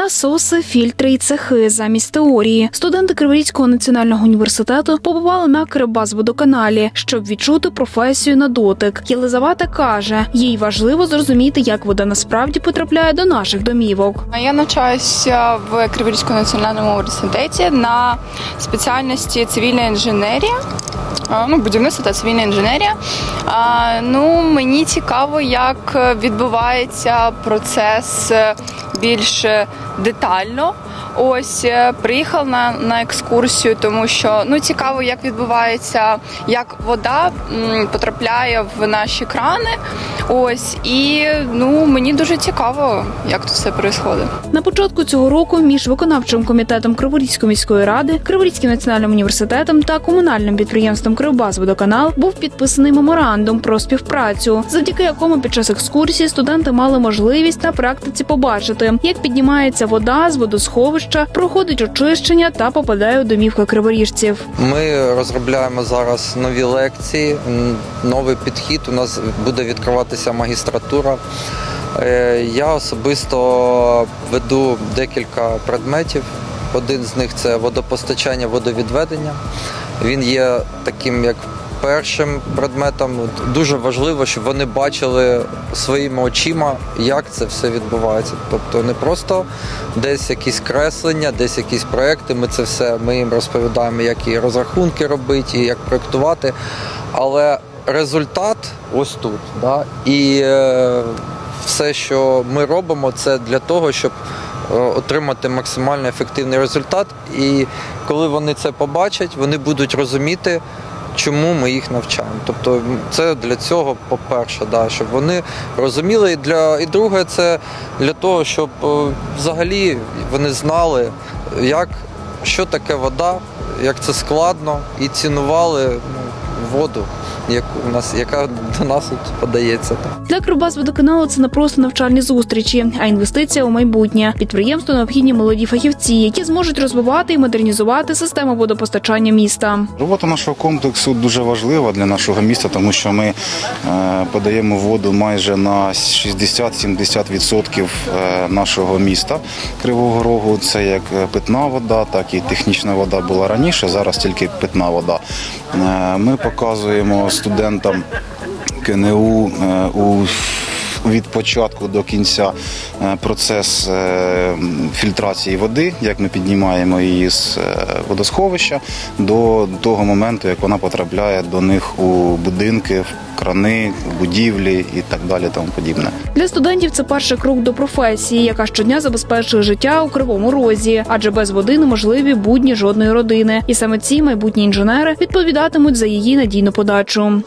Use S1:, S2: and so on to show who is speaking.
S1: Насоси, фільтри і цехи замість теорії. Студенти Криворізького національного університету побували на Кирибазводоканалі, щоб відчути професію на дотик. Єлизавета каже, їй важливо зрозуміти, як вода насправді потрапляє до наших домівок.
S2: Я навчаюся в Криворізькому національному університеті на спеціальності цивільна інженерія. Ну, будівництво та цивільна інженерія. А, ну, мені цікаво, як відбувається процес е, більш детально. Ось е, приїхав на, на екскурсію, тому що ну цікаво, як відбувається, як вода м, потрапляє в наші крани. Ось і ну мені дуже цікаво, як тут все відбувається.
S1: На початку цього року між виконавчим комітетом Криворізької міської ради, Криворізьким національним університетом та комунальним підприємством Кривбазводоканал був підписаний меморандум про співпрацю, завдяки якому під час екскурсії студенти мали можливість на практиці побачити, як піднімається вода з водосховища, проходить очищення та попадає у домівки криворіжців.
S3: Ми розробляємо зараз нові лекції, новий підхід. У нас буде відкриватися магістратура. Е, Я особисто веду декілька предметів. Один з них це водопостачання, водовідведення. Він є таким як першим предметом. Дуже важливо, щоб вони бачили своїми очима, як це все відбувається. Тобто не просто десь якісь креслення, десь якісь проекти. Ми це все ми їм розповідаємо, як і розрахунки робити, і як проектувати. Але результат ось тут. Да? І е, все, що ми робимо, це для того, щоб е, отримати максимально ефективний результат. І коли вони це побачать, вони будуть розуміти. Чому ми їх навчаємо? Тобто це для цього, по-перше, да, щоб вони розуміли. І для і друге, це для того, щоб е, взагалі вони знали, як що таке вода, як це складно, і цінували ну, воду, яку у нас, яка до нас тут подається.
S1: Для Кривбазводоканалу це не просто навчальні зустрічі, а інвестиція у майбутнє. Підприємству необхідні молоді фахівці, які зможуть розвивати і модернізувати систему водопостачання міста.
S4: Робота нашого комплексу дуже важлива для нашого міста, тому що ми е, подаємо воду майже на 60-70% е, нашого міста Кривого Рогу. Це як е, питна вода, так і технічна вода була раніше. Зараз тільки питна вода. Ми показуємо студентам КНУ е, у від початку до кінця е, процес е, фільтрації води, як ми піднімаємо її з водосховища до того моменту, як вона потрапляє до них у будинки, крани, будівлі і так далі. Тому подібне.
S1: Для студентів це перший крок до професії, яка щодня забезпечує життя у кривому розі, адже без води неможливі будні жодної родини. І саме ці майбутні інженери відповідатимуть за її надійну подачу.